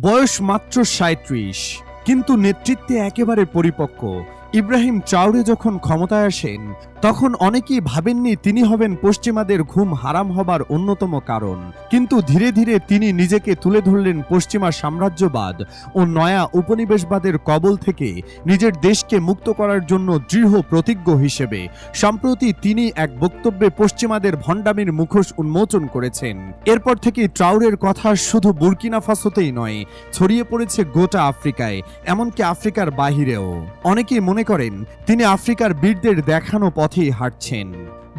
বয়স মাত্র সাঁত্রিশ কিন্তু নেতৃত্বে একেবারে পরিপক্ক। ইব্রাহিম চাউরে যখন ক্ষমতায় আসেন, তখন অনেকেই ভাবেননি তিনি হবেন পশ্চিমাদের ঘুম হারাম হবার অন্যতম কারণ। কিন্তু ধীরে ধীরে তিনি নিজেকে তুলে ধরলেন পশ্চিমা সাম্রাজ্যবাদ ও নয়া উপনিবেশবাদের কবল থেকে নিজের দেশকে মুক্ত করার জন্য দৃঢ় প্রতিজ্ঞ হিসেবে। সম্প্রতি তিনি এক বক্তব্যে পশ্চিমাদের ভণ্ডামির মুখোশ উন্মোচন করেছেন। এরপর থেকে ট্রাউরের কথা শুধু বুরকিনা ফাসোতেই নয়, ছড়িয়ে পড়েছে গোটা আফ্রিকায়, এমনকি আফ্রিকার বাহিরেও। অনেকেই মনে করেন, তিনি আফ্রিকার বীরদের দেখানো পথেই হাঁটছেন।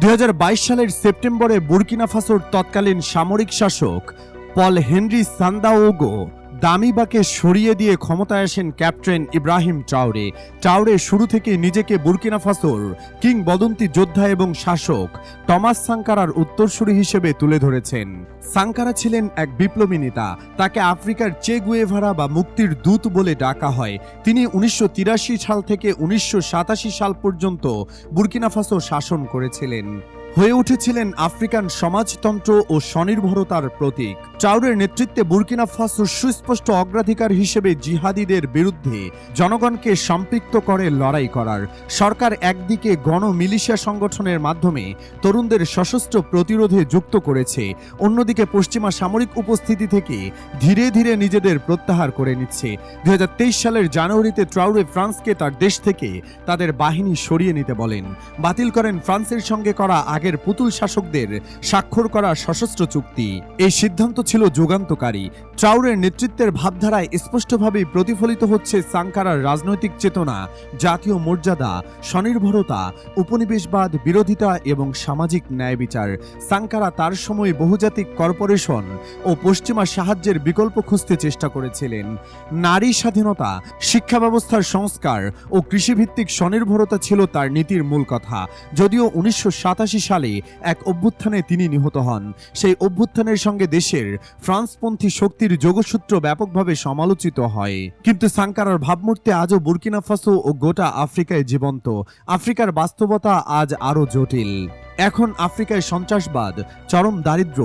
দু হাজার বাইশ সালের সেপ্টেম্বরে বুরকিনা ফাসোর তৎকালীন সামরিক শাসক পল হেনরি সান্দাওগো দামিবাকে সরিয়ে দিয়ে ক্ষমতায় আসেন ক্যাপ্টেন ইব্রাহিম ট্রাউরে ট্রাউরে শুরু থেকে নিজেকে বুরকিনা ফাসোর কিংবদন্তি যোদ্ধা এবং শাসক, টমাস সাংকারার উত্তরসূরি হিসেবে তুলে ধরেছেন। সাংকারা ছিলেন এক বিপ্লবী নেতা, তাকে আফ্রিকার চে গুয়েভারা বা মুক্তির দূত বলে ডাকা হয়। তিনি উনিশশো তিরাশি সাল থেকে উনিশশো সাতাশি সাল পর্যন্ত বুরকিনা ফাসো শাসন করেছিলেন। হয়ে উঠেছিলেন আফ্রিকান সমাজতন্ত্র ও স্বনির্ভরতার প্রতীক। ট্রাউরের নেতৃত্বে বুরকিনা ফাসো সুস্পষ্ট অগ্রাধিকার হিসেবে জিহাদিদের বিরুদ্ধে জনগণকে সম্পৃক্ত করে লড়াই করার। সরকার একদিকে গণ মিলিশিয়া সংগঠনের মাধ্যমে তরুণদের সশস্ত্র প্রতিরোধে যুক্ত করেছে, অন্যদিকে পশ্চিমা সামরিক উপস্থিতি থেকে ধীরে ধীরে নিজেদের প্রত্যাহার করে নিচ্ছে। দুই হাজার তেইশ সালের জানুয়ারিতে ট্রাউরে ফ্রান্সকে তার দেশ থেকে তাদের বাহিনী সরিয়ে নিতে বলেন। বাতিল করেন ফ্রান্সের সঙ্গে করা আগের পুতুল শাসকদের স্বাক্ষর করা সশস্ত্র চুক্তি। এই সিদ্ধান্ত ছিল যুগান্তকারী। ট্রাউরের নেতৃত্বের ভাবধারায় স্পষ্টভাবেই প্রতিফলিত হচ্ছে সাংকারার রাজনৈতিক চেতনা, জাতীয় মর্যাদা, স্বনির্ভরতা, উপনিবেশবাদ, বিরোধিতা এবং সামাজিক ন্যায় বিচার। সাংকারা তার সময় বহুজাতিক কর্পোরেশন ও পশ্চিমা সাহায্যের বিকল্প খুঁজতে চেষ্টা করেছিলেন। নারী স্বাধীনতা, শিক্ষা ব্যবস্থার সংস্কার ও কৃষিভিত্তিক স্বনির্ভরতা ছিল তার নীতির মূল কথা। যদিও উনিশশো সাতাশি সালে এক অভ্যুত্থানে তিনি নিহত হন। সেই অভ্যুত্থানের সঙ্গে দেশের ফ্রান্সপন্থী শক্তির যোগসূত্র ব্যাপকভাবে সমালোচিত হয়। কিন্তু সাংকারার ভাবমূর্তি আজও বুর্কিনা ফাসো ও গোটা আফ্রিকায় জীবন্ত। আফ্রিকার বাস্তবতা আজ আরও জটিল। এখন আফ্রিকায় সন্ত্রাসবাদ, চরম দারিদ্র্য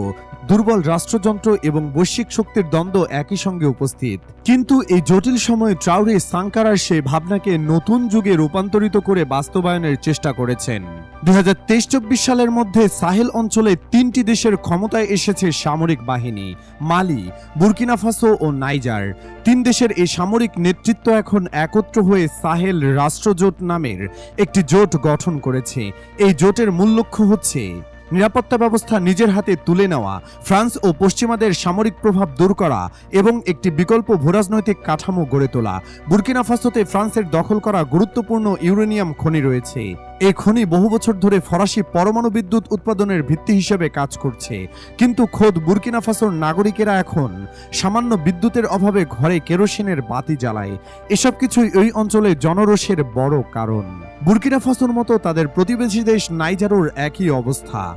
দুর্বল রাষ্ট্রযন্ত্র এবং বৈশ্বিক শক্তির দ্বন্দ্ব একই সঙ্গে উপস্থিত। কিন্তু এই জটিল সময়ে ট্রাউরে সাংকারার সে ভাবনাকে নতুন যুগে রূপান্তরিত করে বাস্তবায়নের চেষ্টা করেছেন। দুই হাজার তেইশ চব্বিশ সালের মধ্যে সাহেল অঞ্চলে তিনটি দেশের ক্ষমতায় এসেছে সামরিক বাহিনী, মালি, বুরকিনা ফাসো ও নাইজার। তিন দেশের এই সামরিক নেতৃত্ব এখন একত্র হয়ে সাহেল রাষ্ট্রজোট নামের একটি জোট গঠন করেছে। এই জোটের মূল লক্ষ্য হচ্ছে নিরাপত্তা ব্যবস্থা নিজের হাতে তুলে নেওয়া, ফ্রান্স ও পশ্চিমাদের সামরিক প্রভাব দূর করা এবং একটি বিকল্প ভূরাজনৈতিক কাঠামো গড়ে তোলা। বুরকিনা ফাসোতে ফ্রান্সের দখল করা গুরুত্বপূর্ণ ইউরেনিয়াম খনি রয়েছে। এই খনি বহু বছর ধরে ফরাসি পরমাণু বিদ্যুৎ উৎপাদনের ভিত্তি হিসেবে কাজ করছে। কিন্তু খোদ বুরকিনা ফাসোর নাগরিকেরা এখন সামান্য বিদ্যুতের অভাবে ঘরে কেরোসিনের বাতি জ্বালায়। এসব কিছুই ওই অঞ্চলে জনরোষের বড় কারণ। বুরকিনা ফাসোর মতো তাদের প্রতিবেশী দেশ নাইজারোর একই অবস্থা।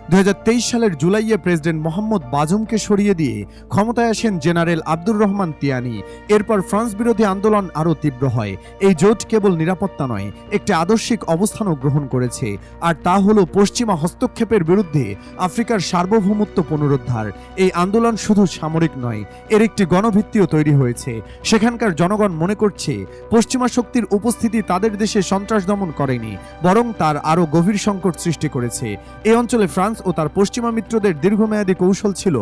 দু হাজার তেইশ সালের জুলাইয়ে প্রেসিডেন্ট মোহাম্মদ বাজুমকে সরিয়ে দিয়ে ক্ষমতায় আসেন জেনারেল আব্দুর রহমান তিয়ানি। এরপর ফ্রান্স বিরোধী আন্দোলন আরও তীব্র হয়। এই জোট কেবল নিরাপত্তা নয়, একটি আদর্শিক অবস্থানও গ্রহণ করেছে। আর তা হলো পশ্চিমা হস্তক্ষেপের বিরুদ্ধে আফ্রিকার সার্বভৌমত্ব পুনরুদ্ধার। এই আন্দোলন শুধু সামরিক নয়, এর একটি গণভিত্তিও তৈরি হয়েছে। সেখানকার জনগণ মনে করছে, পশ্চিমা শক্তির উপস্থিতি তাদের দেশে সন্ত্রাস দমন করেনি, বরং তার আরও গভীর সংকট সৃষ্টি করেছে। এই অঞ্চলে ফ্রান্স ও তার পশ্চিমা মিত্রদের দীর্ঘমেয়াদী কৌশল ছিল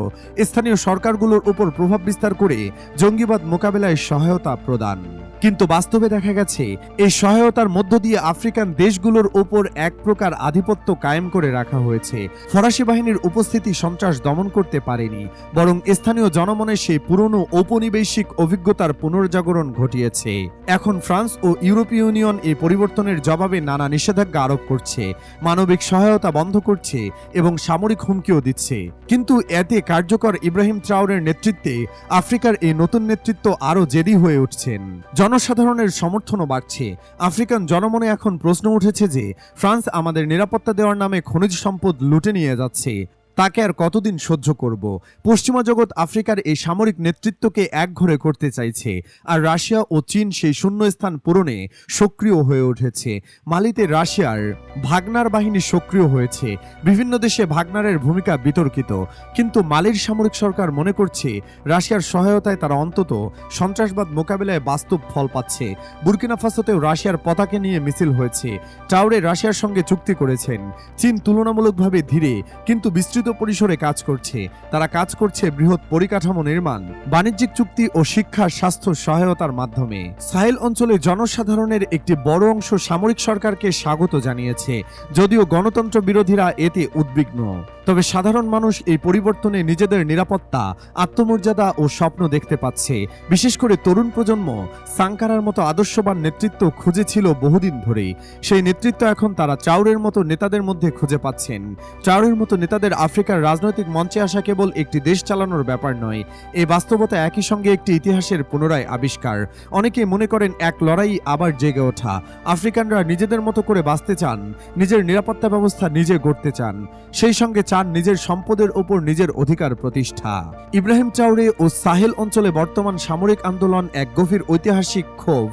স্থানীয় সরকারগুলোর উপর প্রভাব বিস্তার করে জঙ্গিবাদ মোকাবেলায় সহায়তা প্রদান। কিন্তু বাস্তবে দেখা গেছে, এই সহায়তার মধ্য দিয়ে আফ্রিকান দেশগুলোর ওপর এক প্রকার আধিপত্য কায়েম করে রাখা হয়েছে। ফরাসি বাহিনীর উপস্থিতি সন্ত্রাস দমন করতে পারেনি, বরং স্থানীয় জনমনে সেই পুরনো ঔপনিবেশিক অভিজ্ঞতার পুনর্জাগরণ ঘটিয়েছে। এখন ফ্রান্স ও ইউরোপীয় ইউনিয়ন এই পরিবর্তনের জবাবে নানা নিষেধাজ্ঞা আরোপ করছে, মানবিক সহায়তা বন্ধ করছে এবং সামরিক হুমকিও দিচ্ছে। কিন্তু এতে কার্যকর ইব্রাহিম ট্রাউরের নেতৃত্বে আফ্রিকার এই নতুন নেতৃত্ব আরও জেদি হয়ে উঠছেন। জনসাধারণের সমর্থনও বাড়ছে। আফ্রিকান জনমনে এখন প্রশ্ন উঠেছে যে, ফ্রান্স আমাদের নিরাপত্তা দেওয়ার নামে খনিজ সম্পদ লুটে নিয়ে যাচ্ছে। তাকে আর কতদিন সহ্য করব? পশ্চিমা জগৎ আফ্রিকার এই সামরিক নেতৃত্বকে একঘরে করতে চাইছে, আর রাশিয়া ও চীন সেই শূন্যস্থান পূরণে সক্রিয় হয়ে উঠেছে। মালিতে রাশিয়ার ভাগনার বাহিনী সক্রিয় হয়েছে। বিভিন্ন দেশে ভাগনারের ভূমিকা বিতর্কিত। কিন্তু মালির সামরিক সরকার মনে করছে, রাশিয়ার সহায়তায় তারা অন্তত সন্ত্রাসবাদ মোকাবিলায় বাস্তব ফল পাচ্ছে। বুর্কিনা ফাসোতেও রাশিয়ার পতাকা নিয়ে মিছিল হয়েছে। টাউরে রাশিয়ার সঙ্গে চুক্তি করেছেন। চীন তুলনামূলকভাবে ধীরে, কিন্তু বিস্তৃত পরিসরে কাজ করছে। তারা কাজ করছে বৃহৎ পরিকাঠামো নির্মাণ, বাণিজ্যিক চুক্তি ও শিক্ষা, স্বাস্থ্য সহায়তার মাধ্যমে। সাহেল অঞ্চলে জনসাধারণের একটি বড় অংশ সামরিক সরকারকে স্বাগত জানিয়েছে, যদিও গণতন্ত্র বিরোধীরা এতে উদ্বিগ্ন। তবে সাধারণ মানুষ এই পরিবর্তনে নিজেদের নিরাপত্তা, আত্মমর্যাদা ও স্বপ্ন দেখতে পাচ্ছে। বিশেষ করে তরুণ প্রজন্ম সাংকারার মতো আদর্শবান নেতৃত্ব খুঁজেছিল বহুদিন ধরেই সেই নেতৃত্ব এখন তারা চাউরের মতো নেতাদের মধ্যে খুঁজে পাচ্ছেন। চাউরের মতো নেতাদের আফ্রিকার রাজনৈতিক মঞ্চে আসা কেবল একটি দেশ চালানোর ব্যাপার নয় এই বাস্তবতা একই সঙ্গে একটি ইতিহাসের পুনরায় আবিষ্কার। অনেকে মনে করেন এক লড়াই আবার জেগে ওঠা। আফ্রিকানরা নিজেদের মতো করে বাঁচতে চান, নিজের নিরাপত্তা ব্যবস্থা নিজে গড়তে চান। সেই সঙ্গে চান নিজের সম্পদের ওপর নিজের অধিকার প্রতিষ্ঠা। ইব্রাহিম চাউরে ও সাহেল অঞ্চলে বর্তমান সামরিক আন্দোলন এক গভীর ঐতিহাসিক ক্ষোভ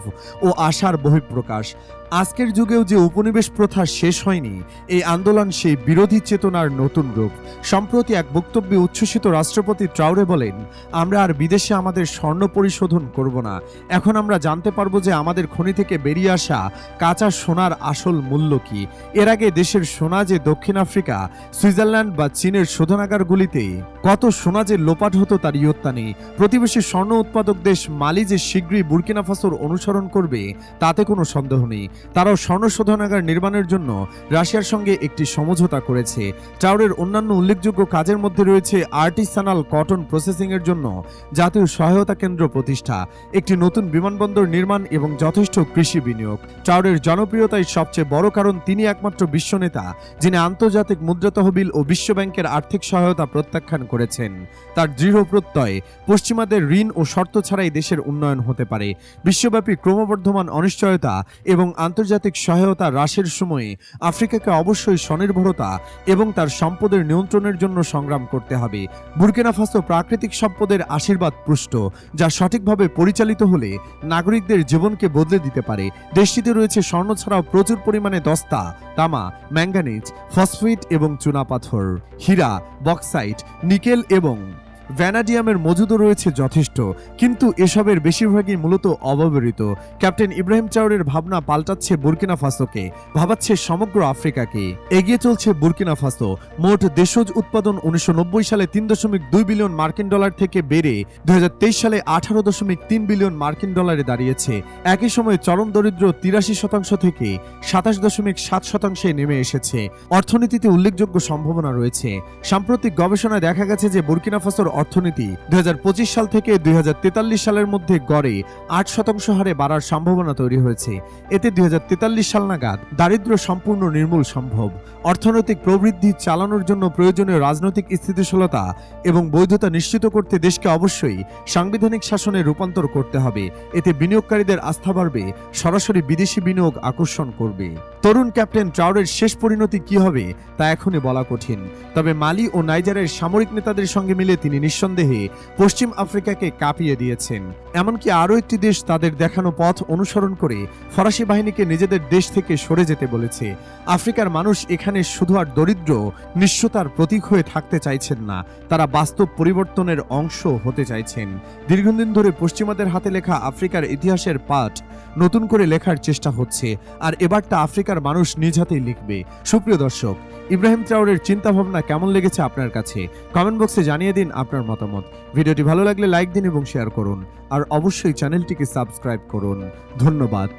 ও আশার বহিঃপ্রকাশ। আজকের যুগেও যে উপনিবেশ প্রথা শেষ হয়নি, এই আন্দোলন সেই বিরোধী চেতনার নতুন রূপ। সম্প্রতি এক বক্তব্যে উচ্ছ্বসিত রাষ্ট্রপতি ট্রাউরে বলেন, আমরা আর বিদেশে আমাদের স্বর্ণ পরিশোধন করব না। এখন আমরা জানতে পারব যে আমাদের খনি থেকে বেরিয়ে আসা কাঁচা সোনার আসল মূল্য কি। এর আগে দেশের সোনা যে দক্ষিণ আফ্রিকা, সুইজারল্যান্ড বা চীনের শোধনাগারগুলিতে কত সোনা যে লোপাট হতো তার ইয়ত্তা নেই। প্রতিবেশী স্বর্ণ উৎপাদক দেশ মালি যে শীঘ্রই বুর্কিনা ফাসোর অনুসরণ করবে, তাতে কোনো সন্দেহ নেই। তারাও স্বর্ণ শোধনাগার নির্মাণের জন্য রাশিয়ার সঙ্গে একটি সমঝোতা করেছে। টাওরের অন্যান্য উল্লেখযোগ্য কাজের মধ্যে রয়েছে আর্টিসানাল কটন প্রসেসিং এর জন্য জাতীয় সহায়তা কেন্দ্র প্রতিষ্ঠা, একটি নতুন বিমানবন্দর নির্মাণ এবং যথেষ্ট কৃষি বিনিয়োগ। টাওরের জনপ্রিয়তায় সবচেয়ে বড় কারণ তিনি একমাত্র বিশ্বনেতা যিনি আন্তর্জাতিক মুদ্রা তহবিল ও বিশ্বব্যাংকের আর্থিক সহায়তা প্রত্যাখ্যান করেছেন। তার দৃঢ় প্রত্যয় পশ্চিমাদের ঋণ ও শর্ত ছাড়াই দেশের উন্নয়ন হতে পারে। বিশ্বব্যাপী ক্রমবর্ধমান অনিশ্চয়তা এবং আন্তর্জাতিক সহায়তা হ্রাসের সময়ে আফ্রিকাকে অবশ্যই স্বনির্ভরতা এবং তার সম্পদের নিয়ন্ত্রণের জন্য সংগ্রাম করতে হবে। বুর্কিনা ফাসো প্রাকৃতিক সম্পদের আশীর্বাদ পুষ্ট, যা সঠিকভাবে পরিচালিত হলে নাগরিকদের জীবনকে বদলে দিতে পারে। দেশটিতে রয়েছে স্বর্ণ ছাড়াও প্রচুর পরিমাণে দস্তা, তামা ম্যাঙ্গানিজ ফসফেট এবং চুনাপাথর। হীরা, বক্সাইট, নিকেল এবং ভ্যানাডিয়ামের মজুদও রয়েছে যথেষ্ট, কিন্তু এসবের বেশিরভাগই মূলত অব্যবহৃত। ক্যাপ্টেন ইব্রাহিম চাউরের ভাবনা পাল্টাচ্ছে বুর্কিনা ফাসোকে, ভাবাচ্ছে সমগ্র আফ্রিকাকে। এগিয়ে চলছে বুর্কিনা ফাসো। মোট দেশজ উৎপাদন উনিশশো সালে তিন দশমিক দুই বিলিয়ন মার্কিন ডলার থেকে বেড়ে দুই সালে আঠারো দশমিক তিন বিলিয়ন মার্কিন ডলারে দাঁড়িয়েছে। একই সময়ে চরম দরিদ্র তিরাশি শতাংশ থেকে সাতাশ দশমিক সাত শতাংশে নেমে এসেছে। অর্থনীতিতে উল্লেখযোগ্য সম্ভাবনা রয়েছে। সাম্প্রতিক গবেষণায় দেখা গেছে যে বুর্কিনা ফাসোর অর্থনীতি। দুই হাজার পঁচিশ সাল থেকে দুই হাজার তেতাল্লিশ সালের মধ্যে গড়ে আট শতাংশ হারে বাড়ার সম্ভাবনা তৈরি হয়েছে। এতে দুই সাল নাগাদ দারিদ্র সম্পূর্ণ নির্মূল সম্ভব। অর্থনৈতিক প্রবৃদ্ধি চালানোর জন্য প্রয়োজনীয় রাজনৈতিক স্থিতিশীলতা এবং বৈধতা নিশ্চিত করতে দেশকে অবশ্যই সাংবিধানিক শাসনে রূপান্তর করতে হবে। এতে বিনিয়োগকারীদের আস্থা বাড়বে, সরাসরি বিদেশি বিনিয়োগ আকর্ষণ করবে। তরুণ ক্যাপ্টেন ট্রাউরের শেষ পরিণতি কি হবে, তা এখনই বলা কঠিন। তবে মালি ও নাইজারের সামরিক নেতাদের সঙ্গে মিলে তিনি নিঃসন্দেহে পশ্চিম আফ্রিকাকে কাঁপিয়ে দিয়েছেন। এমনকি আরও একটি দেশ তাদের দেখানো পথ অনুসরণ করে ফরাসি বাহিনীকে নিজেদের দেশ থেকে সরে যেতে বলেছে। আফ্রিকার মানুষ এখানে শুধু আর দরিদ্র, নিঃস্বতার প্রতীক হয়ে থাকতে চাইছেন না, তারা বাস্তব পরিবর্তনের অংশ হতে চাইছেন। দীর্ঘদিন ধরে পশ্চিমাদের হাতে লেখা আফ্রিকার ইতিহাসের পাঠ নতুন করে লেখার চেষ্টা হচ্ছে। আর এবারটা আফ্রিকার মানুষ নিজ হাতেই লিখবে। সুপ্রিয় দর্শক, ইব্রাহিম ট্রাউরের চিন্তাভাবনা কেমন লেগেছে আপনার কাছে? কমেন্ট বক্সে জানিয়ে দিন আপনার মতামত। ভিডিওটি ভালো লাগলে লাইক দিন এবং শেয়ার করুন। আর অবশ্যই চ্যানেলটিকে সাবস্ক্রাইব করুন। ধন্যবাদ।